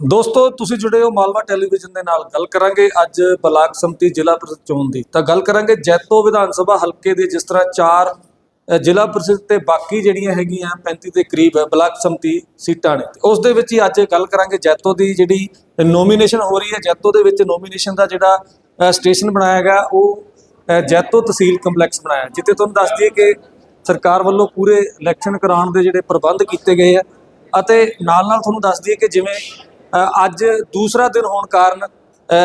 ਦੋਸਤੋ, ਤੁਸੀਂ ਜੁੜੇ ਹੋ ਮਾਲਵਾ ਟੈਲੀਵਿਜ਼ਨ ਦੇ ਨਾਲ। ਗੱਲ ਕਰਾਂਗੇ ਅੱਜ ਬਲਾਕ ਸੰਮਤੀ ਜ਼ਿਲ੍ਹਾ ਪ੍ਰੀਸ਼ਦ ਚੋਣ ਦੀ। ਤਾਂ ਗੱਲ ਕਰਾਂਗੇ ਜੈਤੋ ਵਿਧਾਨ ਸਭਾ ਹਲਕੇ ਦੇ, ਜਿਸ ਤਰ੍ਹਾਂ ਚਾਰ ਜ਼ਿਲ੍ਹਾ ਪ੍ਰੀਸ਼ਦ ਤੇ ਬਾਕੀ ਜਿਹੜੀਆਂ ਹੈਗੀਆਂ 35 ਦੇ ਕਰੀਬ ਬਲਾਕ ਸੰਮਤੀ ਸੀਟਾਂ ਨੇ। ਉਸ ਦੇ ਵਿੱਚ ਹੀ ਅੱਜ ਗੱਲ ਕਰਾਂਗੇ ਜੈਤੋ ਦੀ ਜਿਹੜੀ ਨੋਮੀਨੇਸ਼ਨ ਹੋ ਰਹੀ ਹੈ। ਜੈਤੋ ਦੇ ਵਿੱਚ ਨੋਮੀਨੇਸ਼ਨ ਦਾ ਜਿਹੜਾ ਸਟੇਸ਼ਨ ਬਣਾਇਆ ਗਿਆ, ਉਹ ਜੈਤੋ ਤਹਿਸੀਲ ਕੰਪਲੈਕਸ ਬਣਾਇਆ ਜਿੱਥੇ ਤੁਹਾਨੂੰ ਦੱਸ ਦਈਏ ਕਿ ਸਰਕਾਰ ਵੱਲੋਂ ਪੂਰੇ ਇਲੈਕਸ਼ਨ ਕਰਾਉਣ ਦੇ ਜਿਹੜੇ ਪ੍ਰਬੰਧ ਕੀਤੇ ਗਏ ਆ ਅਤੇ ਨਾਲ ਨਾਲ ਤੁਹਾਨੂੰ ਦੱਸ ਦਈਏ ਕਿ ਜਿਵੇਂ ਅੱਜ ਦੂਸਰਾ ਦਿਨ ਹੋਣ ਕਾਰਨ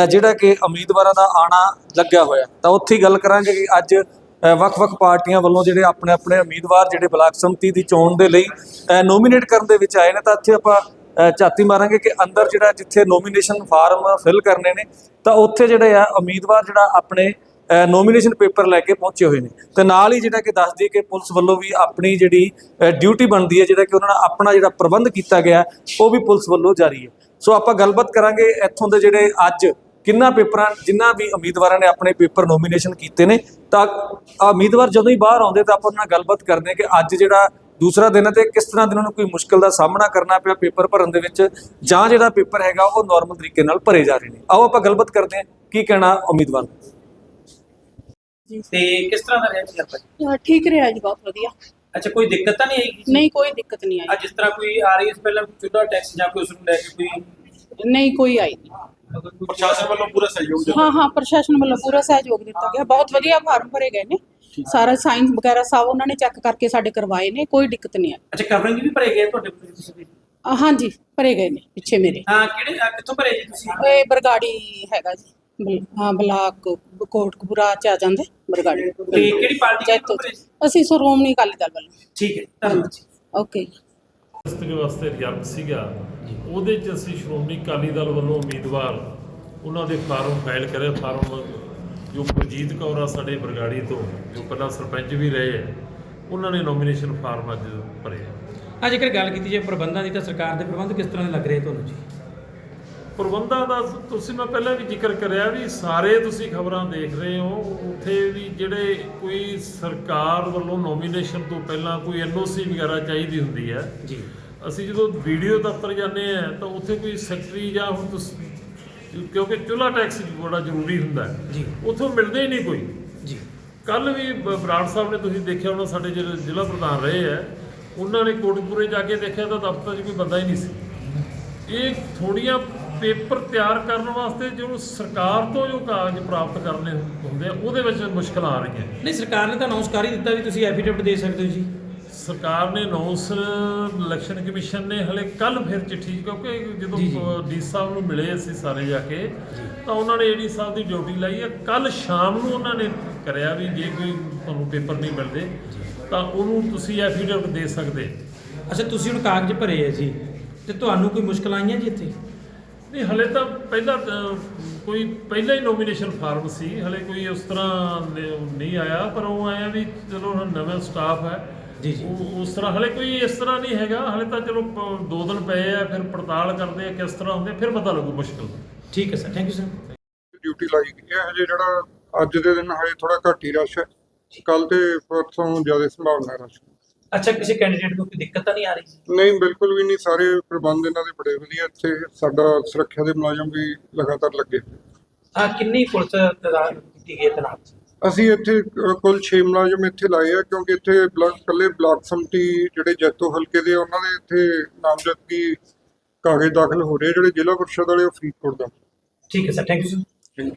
ਜਿਹੜਾ ਕਿ ਉਮੀਦਵਾਰਾਂ ਦਾ ਆਣਾ ਲੱਗਿਆ ਹੋਇਆ। ਤਾਂ ਉੱਥੇ ਹੀ ਗੱਲ ਕਰਾਂਗੇ ਕਿ ਅੱਜ ਵੱਖ-ਵੱਖ ਪਾਰਟੀਆਂ ਵੱਲੋਂ ਜਿਹੜੇ ਆਪਣੇ ਆਪਣੇ ਉਮੀਦਵਾਰ, ਜਿਹੜੇ ਬਲਾਕ ਸੰਮਤੀ ਦੀ ਚੋਣ ਦੇ ਲਈ ਨੋਮੀਨੇਟ ਕਰਨ ਦੇ ਵਿੱਚ ਆਏ ਨੇ। ਤਾਂ ਇੱਥੇ ਆਪਾਂ ਝਾਤੀ ਮਾਰਾਂਗੇ ਕਿ ਅੰਦਰ ਜਿਹੜਾ ਜਿੱਥੇ ਨੋਮੀਨੇਸ਼ਨ ਫਾਰਮ ਫਿਲ ਕਰਨੇ ਨੇ, ਤਾਂ ਉੱਥੇ ਜਿਹੜੇ ਆ ਉਮੀਦਵਾਰ ਜਿਹੜਾ ਆਪਣੇ ਨੋਮੀਨੇਸ਼ਨ ਪੇਪਰ ਲੈ ਕੇ ਪਹੁੰਚੇ ਹੋਏ ਨੇ। ਤੇ ਨਾਲ ਹੀ ਜਿਹੜਾ ਕਿ ਦੱਸ ਦਈਏ ਕਿ ਪੁਲਿਸ ਵੱਲੋਂ ਵੀ ਆਪਣੀ ਜਿਹੜੀ ਡਿਊਟੀ ਬਣਦੀ ਹੈ, ਜਿਹੜਾ ਕਿ ਉਹਨਾਂ ਨੇ ਆਪਣਾ ਜਿਹੜਾ ਪ੍ਰਬੰਧ ਕੀਤਾ ਗਿਆ, ਉਹ ਵੀ ਪੁਲਿਸ ਵੱਲੋਂ ਜਾਰੀ ਹੈ। ਸੋ ਆਪਾਂ ਗੱਲਬਾਤ ਕਰਾਂਗੇ ਇੱਥੋਂ ਦੇ ਜਿਹੜੇ ਅੱਜ ਕਿੰਨਾ ਪੇਪਰਾਂ ਜਿੰਨਾ ਵੀ ਉਮੀਦਵਾਰਾਂ ਨੇ ਆਪਣੇ ਪੇਪਰ ਨੋਮੀਨੇਸ਼ਨ ਕੀਤੇ ਨੇ ਤਾਂ ਉਮੀਦਵਾਰ ਜਦੋਂ ਹੀ ਬਾਹਰ ਆਉਂਦੇ ਤਾਂ ਆਪਾਂ ਉਹਨਾਂ ਨਾਲ ਗੱਲਬਾਤ ਕਰਦੇ ਹਾਂ ਕਿ ਅੱਜ ਜਿਹੜਾ ਦੂਸਰਾ ਦਿਨ ਹੈ ਤੇ ਕਿਸ ਤਰ੍ਹਾਂ ਦੇ ਉਹਨਾਂ ਨੂੰ ਕੋਈ ਮੁਸ਼ਕਲ ਦਾ ਸਾਹਮਣਾ ਕਰਨਾ ਪਿਆ ਪੇਪਰ ਭਰਨ ਦੇ ਵਿੱਚ ਜਾਂ ਜਿਹੜਾ ਪੇਪਰ ਹੈਗਾ ਉਹ ਨਾਰਮਲ ਤਰੀਕੇ ਨਾਲ ਭਰੇ ਜਾ ਰਹੇ ਨੇ। ਆਓ ਆਪਾਂ ਗੱਲਬਾਤ ਕਰਦੇ ਹਾਂ ਕੀ ਕਹਿਣਾ ਉਮੀਦਵਾਰ। ਤੇ ਕਿਸ ਤਰ੍ਹਾਂ ਦਾ ਰਿਹਾ ਜੀ ਆਪਾਂ ਠੀਕ ਰਿਹਾ ਜੀ ਬਹੁਤ ਵਧੀਆ। ਅੱਛਾ ਕੋਈ ਦਿੱਕਤ ਤਾਂ ਨਹੀਂ ਆਈ ਨਹੀਂ ਕੋਈ ਦਿੱਕਤ ਨਹੀਂ ਆ ਜਿਸ ਤਰ੍ਹਾਂ ਕੋਈ ਆ ਰਹੀ ਹੈ ਪਹਿਲਾਂ ਚੁੱਲਾ ਟੈਕਸ ਜਾਂ ਕੋਈ ਉਸ ਨੂੰ ਲੈ ਕੇ ਕੋਈ ਆਈ ਨਹੀਂ ਕੋਈ ਆਈ ਨਹੀਂ। ਪ੍ਰਸ਼ਾਸਨ ਵੱਲੋਂ ਪੂਰਾ ਸਹਿਯੋਗ ਹਾਂ ਹਾਂ ਪ੍ਰਸ਼ਾਸਨ ਵੱਲੋਂ ਪੂਰਾ ਸਹਿਯੋਗ ਦਿੱਤਾ ਗਿਆ। ਬਹੁਤ ਵਧੀਆ ਫਾਰਮ ਭਰੇ ਗਏ ਨੇ। ਸਾਰਾ ਸਾਇੰਸ ਵਗੈਰਾ ਸਭ ਉਹਨਾਂ ਨੇ ਚੈੱਕ ਕਰਕੇ ਸਾਡੇ ਕਰਵਾਏ ਨੇ ਕੋਈ ਦਿੱਕਤ ਨਹੀਂ ਆਈ। ਅੱਛਾ ਕਵਰਿੰਗ ਵੀ ਭਰੇ ਗਏ ਤੁਹਾਡੇ ਕੋਲ ਤੁਸੀਂ ਵੀ? ਅ, ਹਾਂਜੀ ਭਰੇ ਗਏ ਨੇ ਪਿੱਛੇ ਮੇਰੇ। ਹਾਂ ਕਿਹੜੇ ਕਿੱਥੋਂ ਭਰੇ ਜੀ ਤੁਸੀਂ? ਇਹ ਬਰਗਾੜੀ ਹੈਗਾ ਜੀ ਬਲ- ਹਾਂ ਬਲਾਕ ਕੋਟਕਪੂਰਾ ਚ ਆ ਜਾਂਦੇ। ਬਰਗਾੜੀ। ਤੇ ਕਿਹੜੀ ਪਾਰਟੀ ਦੇ ਜੈਤੋ ਜੀ? ਅਸੀਂ ਸ਼੍ਰੋਮਣੀ ਅਕਾਲੀ ਦਲ ਵੱਲੋਂ। ਠੀਕ ਹੈ ਧੰਨਵਾਦ ਜੀ। ਓਕੇ। ਸਤਿ ਵਾਸਤੇ ਰਿਜ਼ਲਟ ਸੀਗਾ। ਉਹਦੇ ਚ ਅਸੀਂ ਸ਼੍ਰੋਮਣੀ ਅਕਾਲੀ ਦਲ ਵੱਲੋਂ ਉਮੀਦਵਾਰ ਉਹਨਾਂ ਦੇ ਫਾਰਮ ਫਾਈਲ ਕਰੇ ਫਾਰਮ ਜੋ ਗੁਰਜੀਤ ਕੌਰ ਆ ਸਾਡੇ ਬਰਗਾੜੀ ਤੋਂ ਜੋ ਪਹਿਲਾਂ ਸਰਪੰਚ ਵੀ ਰਹੇ ਆ ਉਹਨਾਂ ਨੇ ਨੋਮੀਨੇਸ਼ਨ ਫਾਰਮ ਅੱਜ ਭਰੇ ਆ। ਆ ਜੇਕਰ ਗੱਲ ਕੀਤੀ ਜਾਏ ਪ੍ਰਬੰਧਾਂ ਦੀ ਤਾਂ ਸਰਕਾਰ ਦੇ ਪ੍ਰਬੰਧ ਕਿਸ ਤਰ੍ਹਾਂ ਦੇ ਲੱਗ ਰਹੇ ਤੁਹਾਨੂੰ ਜੀ? ਪ੍ਰਬੰਧਾਂ ਦਾ ਤੁਸੀਂ ਮੈਂ ਪਹਿਲਾਂ ਵੀ ਜ਼ਿਕਰ ਕਰਿਆ ਵੀ ਸਾਰੇ ਤੁਸੀਂ ਖਬਰਾਂ ਦੇਖ ਰਹੇ ਹੋ। ਉੱਥੇ ਵੀ ਜਿਹੜੇ ਕੋਈ ਸਰਕਾਰ ਵੱਲੋਂ ਨੋਮੀਨੇਸ਼ਨ ਤੋਂ ਪਹਿਲਾਂ ਕੋਈ ਐਨਓਸੀ ਵਗੈਰਾ ਚਾਹੀਦੀ ਹੁੰਦੀ ਹੈ। ਜੀ। ਅਸੀਂ ਜਦੋਂ ਵੀਡੀਓ ਦਫ਼ਤਰ ਜਾਂਦੇ ਆ ਤਾਂ ਉੱਥੇ ਕੋਈ ਸੈਕਟਰੀ ਜਾਂ ਹੁਣ ਤੁਸੀਂ ਕਿਉਂਕਿ ਚੁੱਲਾ ਟੈਕਸ ਬੜਾ ਜ਼ਰੂਰੀ ਹੁੰਦਾ ਹੈ। ਜੀ। ਉੱਥੋਂ ਮਿਲਦੇ ਹੀ ਨਹੀਂ ਕੋਈ। ਜੀ। ਕੱਲ ਵੀ ਬਰਾੜ ਸਾਹਿਬ ਨੇ ਤੁਸੀਂ ਦੇਖਿਆ ਹੋਣਾ ਸਾਡੇ ਜਿਹੜੇ ਜ਼ਿਲ੍ਹਾ ਪ੍ਰਧਾਨ ਰਹੇ ਆ ਉਹਨਾਂ ਨੇ ਕੋਟਪੂਰੇ ਜਾ ਕੇ ਦੇਖਿਆ ਤਾਂ ਦਫ਼ਤਰ 'ਚ ਕੋਈ ਬੰਦਾ ਹੀ ਨਹੀਂ ਸੀ। ਇਹ ਥੋੜੀਆਂ ਪੇਪਰ ਤਿਆਰ ਕਰਨ ਵਾਸਤੇ ਜੋ ਸਰਕਾਰ ਤੋਂ ਜੋ ਕਾਗਜ਼ ਪ੍ਰਾਪਤ ਕਰਨੇ ਹੁੰਦੇ ਆ ਉਹਦੇ ਵਿੱਚ ਮੁਸ਼ਕਲਾਂ ਆ ਰਹੀਆਂ। ਨਹੀਂ ਸਰਕਾਰ ਨੇ ਤਾਂ ਅਨਾਉਂਸ ਕਰ ਹੀ ਦਿੱਤਾ ਵੀ ਤੁਸੀਂ ਐਫੀਡੇਵਿਟ ਦੇ ਸਕਦੇ ਹੋ ਜੀ। ਸਰਕਾਰ ਨੇ ਅਨਾਉਂਸ ਇਲੈਕਸ਼ਨ ਕਮਿਸ਼ਨ ਨੇ ਹਲੇ ਕੱਲ ਫਿਰ ਚਿੱਠੀ ਕਿਉਂਕਿ ਜਦੋਂ। ਡੀ ਸਾਹਿਬ ਨੂੰ ਮਿਲੇ ਅਸੀਂ ਸਾਰੇ ਜਾ ਕੇ ਤਾਂ ਉਹਨਾਂ ਨੇ ਏਡੀ ਸਾਹਿਬ ਦੀ ਡਿਊਟੀ ਲਾਈ ਹੈ। ਕੱਲ ਸ਼ਾਮ ਨੂੰ ਉਹਨਾਂ ਨੇ ਕਰਿਆ ਵੀ ਜੇ ਕੋਈ ਤੁਹਾਨੂੰ ਪੇਪਰ ਨਹੀਂ ਮਿਲਦੇ ਤਾਂ ਉਹਨੂੰ ਤੁਸੀਂ ਐਫੀਡੇਵਿਟ ਦੇ ਸਕਦੇ। ਅੱਛਾ ਤੁਸੀਂ ਹੁਣ ਕਾਗਜ਼ ਭਰੇ ਆ ਜੀ ਤੇ ਤੁਹਾਨੂੰ ਕੋਈ ਮੁਸ਼ਕਲ ਆਈਆਂ ਜੀ ਇੱਥੇ? ਨਹੀਂ ਹਲੇ ਤਾਂ ਪਹਿਲਾਂ ਕੋਈ ਪਹਿਲਾਂ ਹੀ ਨੋਮੀਨੇਸ਼ਨ ਫਾਰਮ ਸੀ। ਹਲੇ ਕੋਈ ਉਸ ਤਰ੍ਹਾਂ ਨਹੀਂ ਆਇਆ ਪਰ ਉਹ ਆਇਆ ਵੀ ਚਲੋ ਹੁਣ ਨਵਾਂ ਸਟਾਫ ਹੈ। ਜੀ, ਜੀ। ਉਸ ਤਰ੍ਹਾਂ ਹਲੇ ਕੋਈ ਇਸ ਤਰ੍ਹਾਂ ਨਹੀਂ ਹੈਗਾ। ਹਲੇ ਤਾਂ ਚਲੋ ਦੋ ਦਿਨ ਪਏ ਆ ਫਿਰ ਪੜਤਾਲ ਕਰਦੇ ਆ ਕਿਸ ਤਰ੍ਹਾਂ ਹੁੰਦੇ ਆ, ਫਿਰ ਪਤਾ ਲੱਗੂ ਮੁਸ਼ਕਲ ਠੀਕ ਹੈ sir. Thank you sir duty ਲਾਈ ਗਈ ਹੈ ਹਜੇ ਜਿਹੜਾ ਅੱਜ ਦੇ ਦਿਨ ਹਜੇ ਥੋੜਾ ਘੱਟ ਹੀ ਰਸ਼ ਹੈ। ਕੱਲ ਤੇ ਪਰਸੋਂ ਜ਼ਿਆਦਾ ਸੰਭਾਵਨਾ ਰਸ਼। ਦੀ। ਅੱਛਾ ਕਿਸੇ ਕੈਂਡੀਡੇਟ ਨੂੰ ਕੋਈ ਦਿੱਕਤ ਤਾਂ ਨਹੀਂ ਆ ਰਹੀ? ਨਹੀਂ ਬਿਲਕੁਲ ਵੀ ਨਹੀਂ। ਸਾਰੇ ਪ੍ਰਬੰਧ ਇਹਨਾਂ ਦੇ ਬੜੇ ਵਧੀਆ। ਇੱਥੇ ਸਾਡਾ ਸੁਰੱਖਿਆ ਦੇ ਮੁਲਾਜ਼ਮ ਵੀ ਲਗਾਤਾਰ ਲੱਗੇ ਹੋਏ। ਹਾਂ ਕਿੰਨੀ ਪੁਲਿਸ ਤਦਾਦ ਕੀਤੀ ਗਈ ਤਨਾਤ ਅਸੀਂ ਇੱਥੇ ਅ, ਕੁੱਲ 6 ਮੁਲਾਜ਼ਮ ਇੱਥੇ ਲਾਏ ਆ ਕਿਉਂਕਿ ਇੱਥੇ ਬਲਾਕ ਕੱਲੇ ਬਲਾਕ ਸੰਮਤੀ ਜਿਹੜੇ ਜੈਤੋ ਹਲਕੇ ਦੇ ਆ, ਉਹਨਾਂ ਦੇ ਇੱਥੇ ਨਾਮਜ਼ਦਗੀ ਕਾਗਜ਼ ਦਾਖਲ ਹੋ ਰਹੇ ਆ, ਜਿਹੜੇ ਜ਼ਿਲ੍ਹਾ ਪਰਿਸ਼ਦ ਵਾਲੇ ਉਹ ਫਰੀਦਕੋਟ ਦਾ। ਠੀਕ ਹੈ ਸਰ ਥੈਂਕ ਯੂ ਸਰ